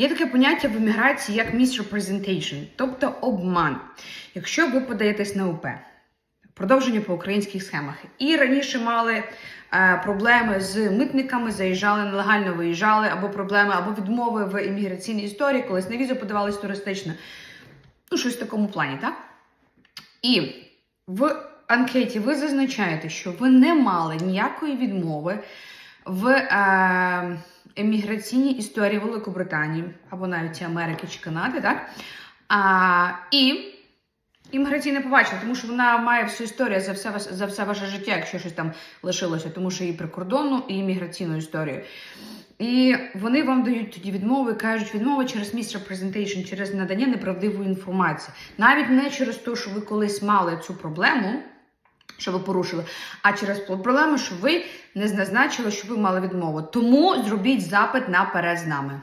Є таке поняття в еміграції як misrepresentation, тобто обман. Якщо ви подаєтесь на УП, продовження по українських схемах, і раніше мали е, проблеми з митниками, заїжджали, нелегально виїжджали, або проблеми, або відмови в імміграційній історії, колись на візу подавались туристично, ну щось в такому плані, так? І в анкеті ви зазначаєте, що ви не мали ніякої відмови в е, еміграційній історії Великобританії або навіть Америки чи Канади, так? А, і імміграційне побачила, тому що вона має всю історію за все, за все ваше життя, якщо щось там лишилося, тому що і прикордонну, і імміграційну історію. І вони вам дають тоді відмови, кажуть, відмови через misrepresentation, через надання неправдивої інформації. Навіть не через те, що ви колись мали цю проблему, що ви порушили, а через проблему, що ви не зазначили, що ви мали відмову. Тому зробіть запит з нами.